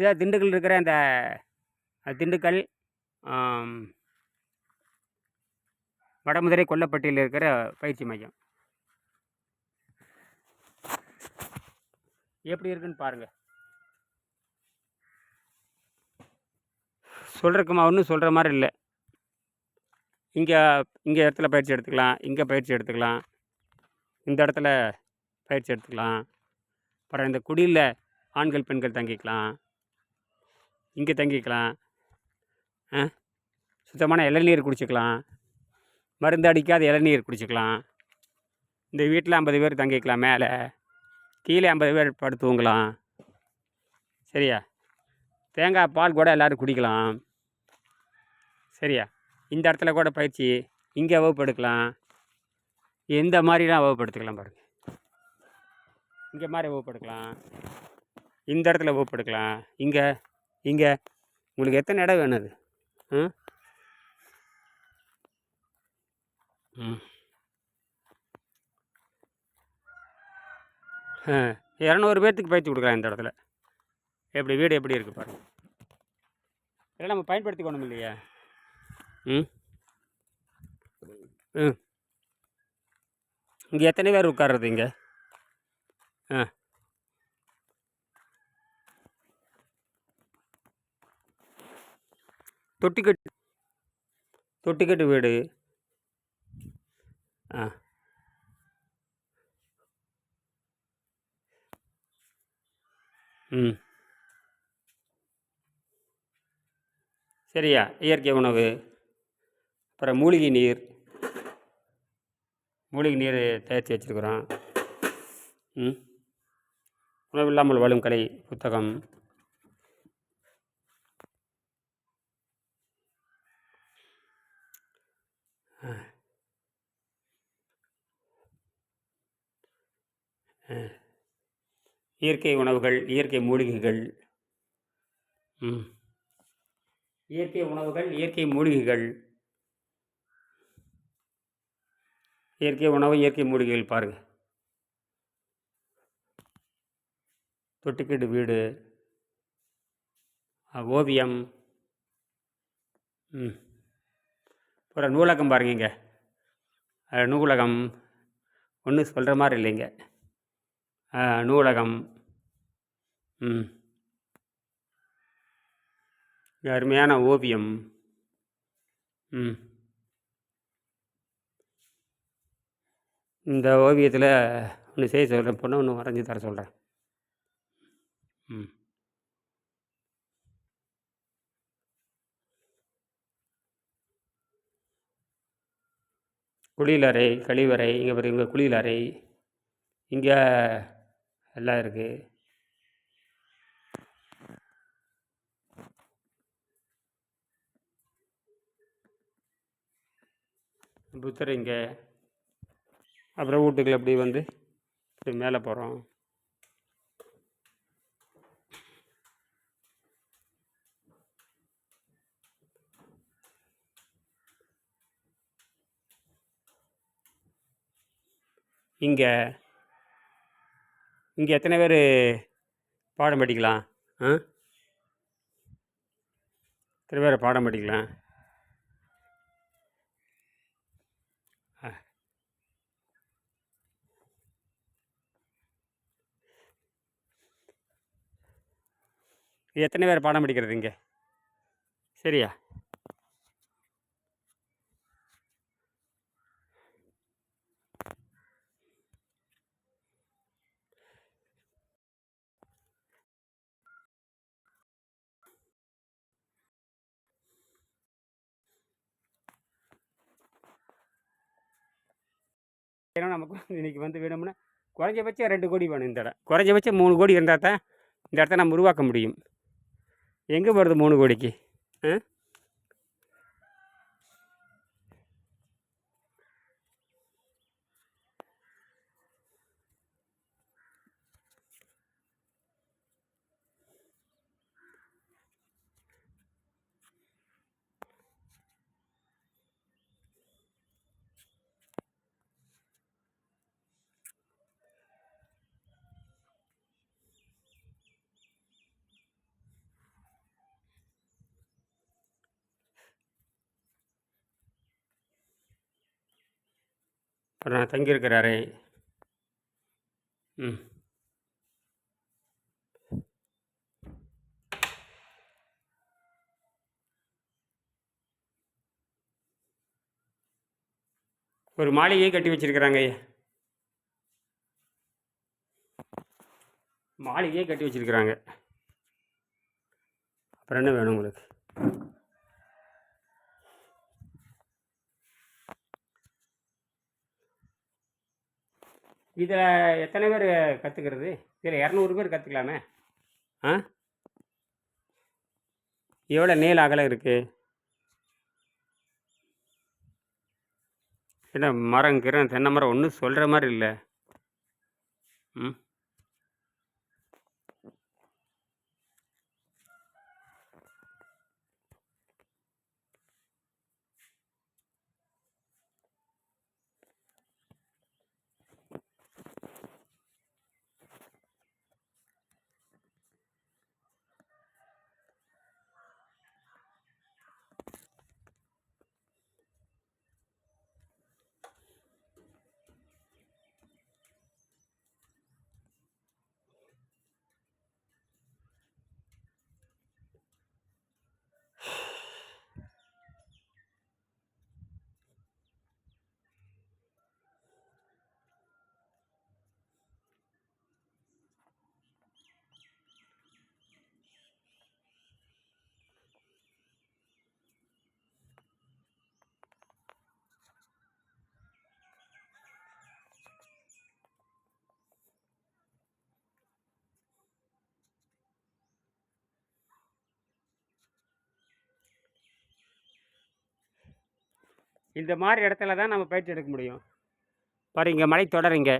இதே திண்டுக்கல் இருக்கிற அந்த திண்டுக்கல் ஆம், வடமதுரை கொல்லப்பட்டியில் இருக்கிற பயிற்சி மையம். எப்படி இருக்குன்னு பாருங்கள் சொல்கிறக்குமா ஒன்றும் சொல்கிற மாதிரி இல்லை. இங்கே இங்கே இடத்துல பயிற்சி எடுத்துக்கலாம் இங்கே பயிற்சி எடுத்துக்கலாம் இந்த இடத்துல பயிற்சி எடுத்துக்கலாம். அப்புறம் இந்த குடியில் ஆண்கள் பெண்கள் தங்கிக்கலாம். இங்கே தங்கிக்கலாம். ஆ? சுத்தமான இளநீர் குடிச்சிக்கலாம். மருந்து அடிக்காத இளநீர் குடிச்சிக்கலாம். இந்த வீட்டில் ஐம்பது பேர் தங்கிக்கலாம் மேலே. கீழே ஐம்பது பேர் படுத்து தூங்கலாம். சரியா? தேங்காய் பால் கூட எல்லோரும் குடிக்கலாம். சரியா? இந்த இடத்துல கூட பயிற்சி. இங்கே வகுப்பு எடுக்கலாம் எந்த மாதிரிலாம் வகுப்பு பாருங்கள் இங்கே மாதிரி வகுப்பு எடுக்கலாம் இந்த இடத்துல வகுப்பு எடுக்கலாம் இங்கே இங்கே உங்களுக்கு எத்தனை இடம் வேணும் அது? ம். இரநூறு பேர்த்துக்கு பயிற்சி கொடுக்கலாம் இந்த இடத்துல. எப்படி வீடு எப்படி இருக்குது பாருங்கள் இதெல்லாம் நம்ம பயன்படுத்திக்கணும் இல்லையா? ம். ம். இங்கே எத்தனை பேர் உட்கார்றது இங்கே? ஆ. தொட்டிக்கட்டு. தொட்டிக்கட்டு வீடு. ஆ. ம். சரியா? இயற்கை உணவு. அப்புறம் மூலிகை நீர். மூலிகை நீர் தயாரித்து வச்சுருக்குறோம். ம். உணவில்லாமல் வாழும் கலை புத்தகம் ஆ. ஆ. இயற்கை உணவுகள் இயற்கை மூலிகைகள். ம். இயற்கை உணவுகள் இயற்கை மூலிகைகள். இயற்கை உணவு இயற்கை மூலிகைகள் பாருங்கள் தொட்டுக்கீடு வீடு. ஓவியம். ம். அப்புறம் நூலகம் பாருங்க இங்கே நூலகம். ஒன்றும் சொல்கிற மாதிரி இல்லைங்க. நூலகம். ம். அருமையான ஓவியம். ம். இந்த ஓவியத்தில் ஒன்று செய்ய சொல்கிறேன் பொண்ணு ஒன்று வரைஞ்சி தர சொல்கிறேன் ம். குளியலறை கழிவறை இங்கே பாருங்க குளியலறை. இங்கே எல்லாம் இருக்குது புத்தர் இங்கே. அப்புறம் வீட்டுக்குள்ள அப்படி வந்து இப்படி மேலே போகிறோம் இங்கே இங்கே எத்தனை பேர் பாடம் படிக்கலாம்? ஆ? எத்தனை பேர் பாடம் படிக்கலாம்? ஆ. எத்தனை பேர் பாடம் படிக்கிறது இங்கே? சரியா? ஏன்னா நமக்கு வந்து வந்து வேணும்னா குறைஞ்சபட்சம் ரெண்டு கோடி வேணும் இந்த இடம். குறைஞ்சபட்சம் மூணு கோடி இருந்தால் தான் இந்த இடத்த நம்ம உருவாக்க முடியும். எங்கே போகிறது மூணு கோடிக்கு? ஆ? அப்புறம் நான் தங்கியிருக்கிற அறை ம். ஒரு மாளிகையை கட்டி வச்சிருக்கிறாங்க மாளிகையை மாளிகையே கட்டி வச்சிருக்கிறாங்க. அப்புறம் என்ன வேணும் உங்களுக்கு? இதில் எத்தனை பேர் கற்றுக்கிறது இதில் இரநூறு பேர் கற்றுக்கலாமே ஆ? எவ்வளோ நீள அகலம் இருக்குது என்ன மரம் கிரம் தென்னை மரம் ஒன்றும் சொல்கிற மாதிரி இல்லை. ம்? இந்த மாதிரி இடத்துல தான் நம்ம பயிற்சி எடுக்க முடியும். பாருங்க மலை தொடருங்க. இங்கே